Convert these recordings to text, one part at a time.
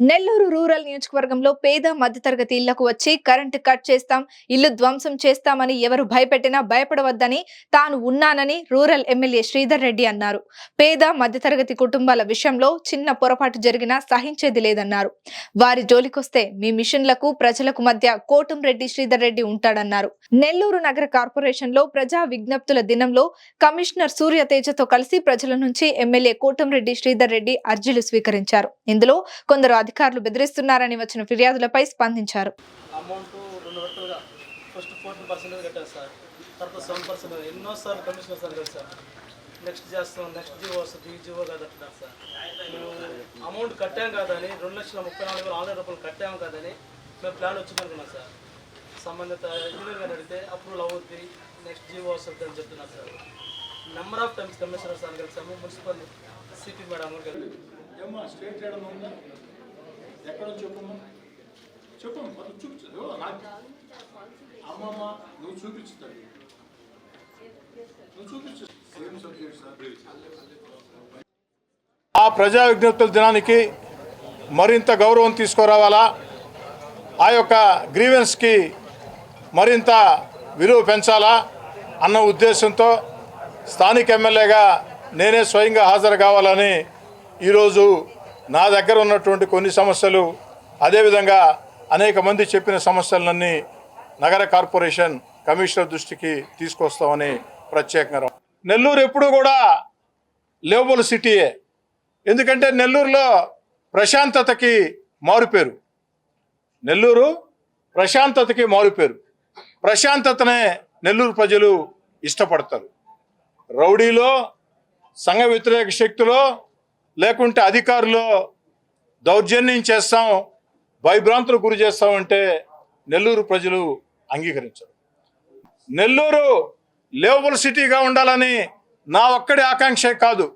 Nellore rural నియోజకవర్గంలో పేద మధ్యతరగతి ఇళ్ళకు వచ్చి కరెంటు కట్ చేస్తాం ఇల్లు ధ్వంసం చేస్తామని ఎవరు భయపెట్టినా భయపడవద్దని తాను ఉన్నానని రూరల్ ఎమ్మెల్యే శ్రీధర్ రెడ్డి అన్నారు. పేద మధ్యతరగతి కుటుంబాల విషయంలో చిన్న పొరపాటు జరిగినా సహించేది లేదన్నారు. వారి జోలికొస్తే మీ మిషన్లకు ప్రజలకు మధ్య కోటంరెడ్డి శ్రీధర్ రెడ్డి ఉంటాడన్నారు. నెల్లూరు నగర కార్పొరేషన్లో ప్రజా విజ్ఞప్తుల దినంలో కమిషనర్ సూర్య తేజతో కలిసి ప్రజల నుంచి ఎమ్మెల్యే కోటంరెడ్డి శ్రీధర్ రెడ్డి అర్జీలు స్వీకరించారు. ఇందులో కొందరు అధికారులు బెదిరిస్తున్నారని వచ్చిన ఫిర్యాదులపై స్పందించారు. అమౌంట్ రెండు విడతలుగా ఫస్ట్ ఫోర్టీన్ కట్టారు సార్. తర్వాత సెవెన్ పర్సెంట్ కమిషనర్ సార్ కదా సార్ నెక్స్ట్ చేస్తాం నెక్స్ట్ జీవో వస్తుంది ఈ జీవో కాదు అంటున్నారు సార్. మేము అమౌంట్ కట్టాం కాదని రెండు లక్షల ముప్పై నాలుగు వేల ఆన్లైన్ రూపాయలు కట్టాము కాదని మేము ప్లాన్ వచ్చింది అనుకున్నాం సార్. సంబంధిత ఇంజనీర్ గారు అడిగితే అప్రూవల్ అవుద్ది నెక్స్ట్ జీవో వస్తుంది అని చెప్తున్నారు sir. Number of times commissioner sir కలిసాము మున్సిపల్ సిపి మేడం కలిసి స్టేట్ చేయడం ఉందా? ఎక్కడ చెప్పమ్మా చెప్పమ్మా అది చూపించదు నాకు అమ్మమ్మ నువ్వు చూపించుతాడు నువ్వు చూపించు. సేమ్ సబ్జెక్ట్ సార్ ఆ ప్రజా విజ్ఞప్తుల దినానికి మరింత గౌరవం తీసుకురావాలా? ఆ యొక్క గ్రీవెన్స్కి మరింత విలువ పెంచాలా? అన్న ఉద్దేశంతో స్థానిక ఎమ్మెల్యేగా నేనే స్వయంగా హాజరు కావాలని ఈరోజు నా దగ్గర ఉన్నటువంటి కొన్ని సమస్యలు అదేవిధంగా అనేక మంది చెప్పిన సమస్యలన్నీ నగర కార్పొరేషన్ కమిషనర్ దృష్టికి తీసుకొస్తామని ప్రత్యేకంగా నెల్లూరు ఎప్పుడూ కూడా లేబుల్ సిటీయే. ఎందుకంటే నెల్లూరులో ప్రశాంతతకి మారుపేరు. నెల్లూరు ప్రశాంతతకి మారుపేరు. ప్రశాంతతనే నెల్లూరు ప్రజలు ఇష్టపడతారు. రౌడీలో సంఘ వ్యతిరేక శక్తిలో లేకుంటే అధికారులు దౌర్జన్యం చేస్తాం భయభ్రాంతులు గురి చేస్తామంటే నెల్లూరు ప్రజలు అంగీకరించరు. నెల్లూరు లేవబుల్ సిటీగా ఉండాలని నా ఒక్కడి ఆకాంక్షే కాదు.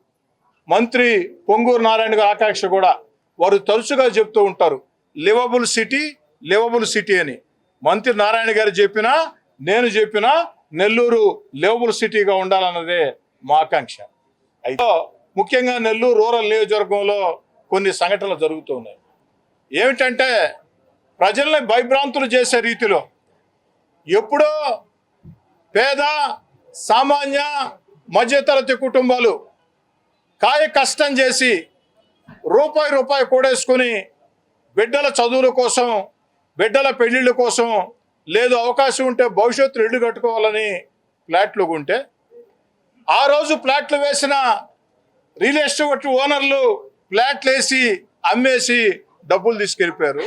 మంత్రి పొంగూరు నారాయణ గారి ఆకాంక్ష కూడా వారు తరచుగా చెప్తూ ఉంటారు లివబుల్ సిటీ లివబుల్ సిటీ అని. మంత్రి నారాయణ గారు చెప్పినా నేను చెప్పినా నెల్లూరు లివబుల్ సిటీగా ఉండాలన్నదే మా ఆకాంక్ష. అయితే ముఖ్యంగా నెల్లూరు రూరల్ నియోజకవర్గంలో కొన్ని సంఘటనలు జరుగుతూ ఉన్నాయి. ఏమిటంటే ప్రజల్ని భయభ్రాంతులు చేసే రీతిలో ఎప్పుడో పేద సామాన్య మధ్యతరగతి కుటుంబాలు కాయ కష్టం చేసి రూపాయి రూపాయి కూడేసుకుని బిడ్డల చదువుల కోసం బిడ్డల పెళ్ళిళ్ళ కోసం లేదు అవకాశం ఉంటే భవిష్యత్తులో ఇల్లు కట్టుకోవాలని ఫ్లాట్లు ఉంటే ఆ రోజు ఫ్లాట్లు వేసిన రియల్ ఎస్టేట్ ఓనర్లు ఫ్లాట్లు వేసి అమ్మేసి డబ్బులు తీసుకెళ్ళిపోయారు.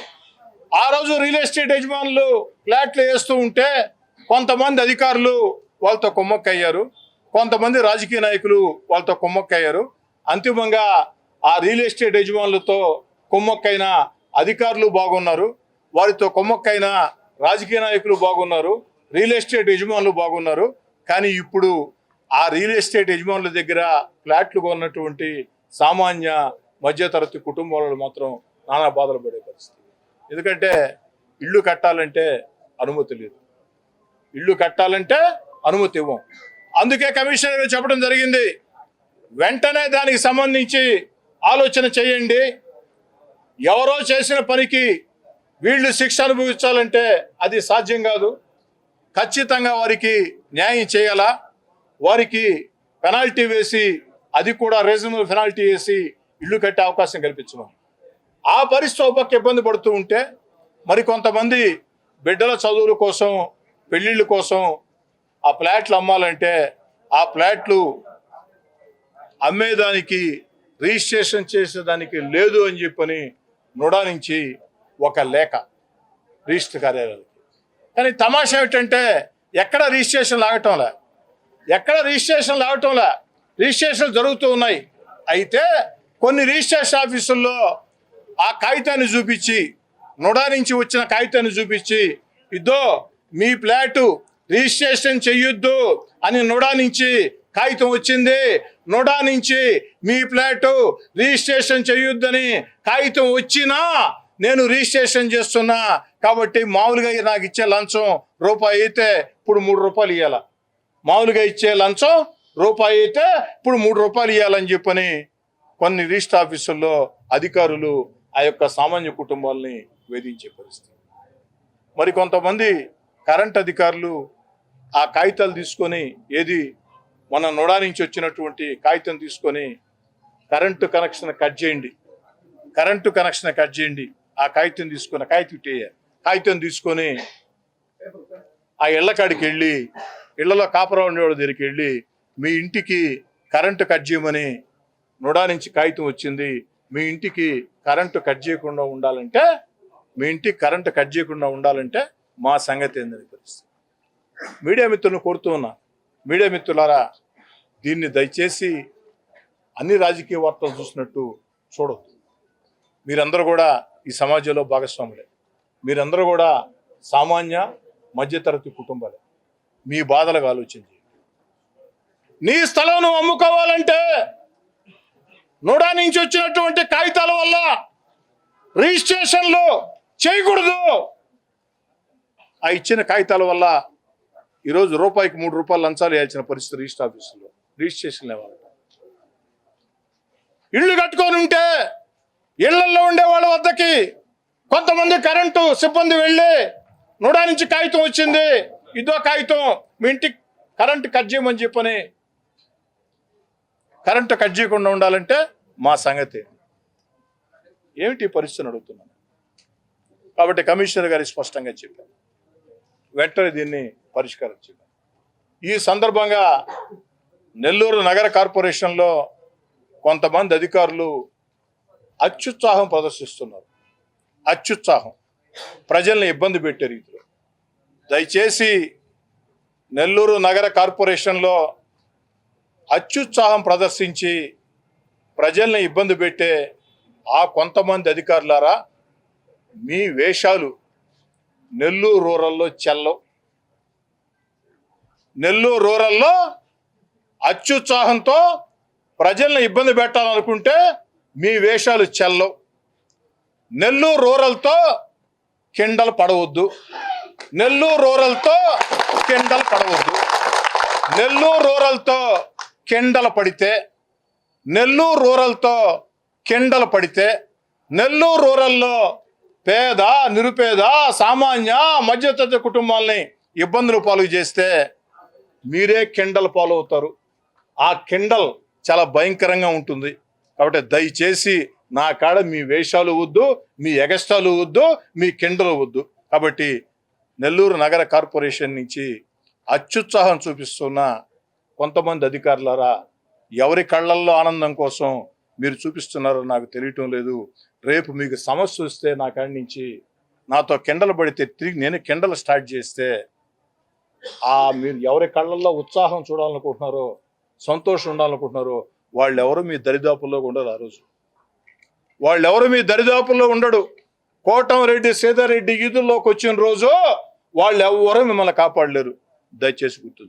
ఆ రోజు రియల్ ఎస్టేట్ యజమానులు ఫ్లాట్లు వేస్తూ ఉంటే కొంతమంది అధికారులు వాళ్ళతో కుమ్మక్కయ్యారు. కొంతమంది రాజకీయ నాయకులు వాళ్ళతో కుమ్మక్కయ్యారు. అంతిమంగా ఆ రియల్ ఎస్టేట్ యజమానులతో కుమ్మక్కైన అధికారులు బాగున్నారు. వారితో కుమ్మక్కైన రాజకీయ నాయకులు బాగున్నారు. రియల్ ఎస్టేట్ యజమానులు బాగున్నారు. కానీ ఇప్పుడు ఆ రియల్ ఎస్టేట్ యజమానుల దగ్గర ఫ్లాట్లు కొన్నటువంటి సామాన్య మధ్యతరగతి కుటుంబాలలో మాత్రం నానా బాధలు పడే పరిస్థితి. ఎందుకంటే ఇల్లు కట్టాలంటే అనుమతి లేదు. ఇల్లు కట్టాలంటే అనుమతి ఇవ్వం. అందుకే కమిషనర్ చెప్పడం జరిగింది వెంటనే దానికి సంబంధించి ఆలోచన చేయండి. ఎవరో చేసిన పనికి వీళ్ళు శిక్ష అనుభవించాలంటే అది సాధ్యం కాదు. ఖచ్చితంగా వారికి న్యాయం చేయాలా? వారికి పెనాల్టీ వేసి అది కూడా రీజనబుల్ పెనాల్టీ వేసి ఇల్లు కట్టే అవకాశం కల్పించడం ఆ పరిస్థితి ఒక ఇబ్బంది పడుతూ ఉంటే మరి కొంతమంది బిడ్డల చదువుల కోసం పెళ్ళిళ్ళ కోసం ఆ ఫ్లాట్లు అమ్మాలంటే ఆ ఫ్లాట్లు అమ్మేదానికి రిజిస్ట్రేషన్ చేసేదానికి లేదు అని చెప్పని నుడా నుంచి ఒక లేఖ రిజిస్టర్ కార్యాలయానికి కానీ తమాషా ఏమిటంటే ఎక్కడ రిజిస్ట్రేషన్ లాగటంలే ఎక్కడ రిజిస్ట్రేషన్ లాగటంలే రిజిస్ట్రేషన్ జరుగుతూ ఉన్నాయి. అయితే కొన్ని రిజిస్ట్రేషన్ ఆఫీసుల్లో ఆ కాగితాన్ని చూపించి నుడా నుంచి వచ్చిన కాగితాన్ని చూపించి ఇదో మీ ఫ్లాటు రిజిస్ట్రేషన్ చెయ్యొద్దు అని నుడా నుంచి కాగితం వచ్చింది. నుడా నుంచి మీ ఫ్లాటు రిజిస్ట్రేషన్ చెయ్యొద్దని కాగితం వచ్చినా నేను రిజిస్ట్రేషన్ చేస్తున్నా. కాబట్టి మామూలుగా నాకు ఇచ్చే లంచం రూపాయి అయితే ఇప్పుడు మూడు రూపాయలు ఇవ్వాల మామూలుగా ఇచ్చే లంచం రూపాయి అయితే ఇప్పుడు మూడు రూపాయలు ఇవ్వాలని చెప్పని కొన్ని రిజిస్టర్ ఆఫీసుల్లో అధికారులు ఆ యొక్క సామాన్య కుటుంబాలని వేధించే పరిస్థితి. మరి కొంతమంది కరెంట్ అధికారులు ఆ కాగితాలు తీసుకొని ఏది మన నొడా నుంచి వచ్చినటువంటి కాగితం తీసుకొని కరెంటు కనెక్షన్ కట్ చేయండి. కరెంటు కనెక్షన్ కట్ చేయండి. ఆ కాగితం తీసుకొని కాగితం ఇట్టేయ కాగితం తీసుకొని ఆ ఇళ్ళకాడికి వెళ్ళి ఇళ్ళలో కాపురం ఉండేవాడు దగ్గరికి వెళ్ళి మీ ఇంటికి కరెంటు కట్ చేయమని నుడా నుంచి కాగితం వచ్చింది. మీ ఇంటికి కరెంటు కట్ చేయకుండా ఉండాలంటే మీ ఇంటికి కరెంటు కట్ చేయకుండా ఉండాలంటే మా సంగతి ఏందని పరిస్థితి మీడియా మిత్రులను కోరుతూ ఉన్నా మీడియా మిత్రులారా దీన్ని దయచేసి అన్ని రాజకీయ వార్తలు చూసినట్టు చూడొద్దు. మీరందరూ కూడా ఈ సమాజంలో భాగస్వాములే. మీరందరూ కూడా సామాన్య మధ్యతరగతి కుటుంబాలే. మీ బాధలకు ఆలోచించి. నీ స్థలం నువ్వు అమ్ముకోవాలంటే నూడా నుంచి వచ్చినటువంటి కాగితాల వల్ల రిజిస్ట్రేషన్లు చేయకూడదు. ఆ ఇచ్చిన కాగితాల వల్ల ఈరోజు రూపాయికి మూడు రూపాయలు లంచాలు వేయాల్సిన పరిస్థితి రిజిస్టర్ ఆఫీసులో రిజిస్ట్రేషన్ లేవాలంట ఇళ్ళు కట్టుకొని ఉంటే ఇళ్ళలో ఉండే వాళ్ళ వద్దకి కొంతమంది కరెంటు సిబ్బంది వెళ్ళి నూడా నుంచి కాగితం వచ్చింది. ఇదో కాగితం మీ ఇంటికి కరెంటు కట్ చేయమని చెప్పని కరెంటు కట్ చేయకుండా ఉండాలంటే మా సంగతి. ఏమిటి పరిస్థితిని అడుగుతున్నాను. కాబట్టి కమిషనర్ గారి స్పష్టంగా చెప్పారు. వెంటనే దీన్ని పరిష్కరించారు ఈ సందర్భంగా నెల్లూరు నగర కార్పొరేషన్లో కొంతమంది అధికారులు అత్యుత్సాహం ప్రదర్శిస్తున్నారు. అత్యుత్సాహం. ప్రజల్ని ఇబ్బంది పెట్టే రీతిలో. దయచేసి నెల్లూరు నగర కార్పొరేషన్లో అత్యుత్సాహం ప్రదర్శించి ప్రజల్ని ఇబ్బంది పెట్టే ఆ కొంతమంది అధికారులారా మీ వేషాలు నెల్లూరు రూరల్లో చెల్లవు. నెల్లూరు రూరల్లో అత్యుత్సాహంతో ప్రజల్ని ఇబ్బంది పెట్టాలనుకుంటే మీ వేషాలు చెల్లవు. నెల్లూరు రూరల్తో కిండలు పడవద్దు. నెల్లూరు రూరల్తో కెండలు పడవద్దు. నెల్లూరు రూరల్తో కెండలు పడితే నెల్లూరు రూరల్తో కెండలు పడితే నెల్లూరు రూరల్లో పేద నిరుపేద సామాన్య మధ్యతరగతి కుటుంబాలని ఇబ్బందులు పాలు చేస్తే మీరే కెండలు పాలు అవుతారు. ఆ కెండల్ చాలా భయంకరంగా ఉంటుంది. కాబట్టి దయచేసి నా కాడ మీ వేషాలు వద్దు మీ ఎగస్టాలు వద్దు మీ కెండలు వద్దు. కాబట్టి నెల్లూరు నగర కార్పొరేషన్ నుంచి అత్యుత్సాహం చూపిస్తున్న కొంతమంది అధికారులారా ఎవరి కళ్ళల్లో ఆనందం కోసం మీరు చూపిస్తున్నారో నాకు తెలియటం లేదు. రేపు మీకు సమస్య వస్తే నా కాడి నుంచి నాతో కిండలు పడితే తిరిగి నేను కిండలు స్టార్ట్ చేస్తే ఆ మీరు ఎవరి కళ్ళల్లో ఉత్సాహం చూడాలనుకుంటున్నారో సంతోషం ఉండాలనుకుంటున్నారో వాళ్ళు ఎవరు మీ దరిదాపుల్లో ఉండరు ఆ రోజు. వాళ్ళు ఎవరు మీ దరిదాపుల్లో ఉండడు. కోటంరెడ్డి సీతారెడ్డి ఈదుల్లోకి వచ్చిన రోజు వాళ్ళు ఎవరు మిమ్మల్ని కాపాడలేరు. దయచేసి గుర్తు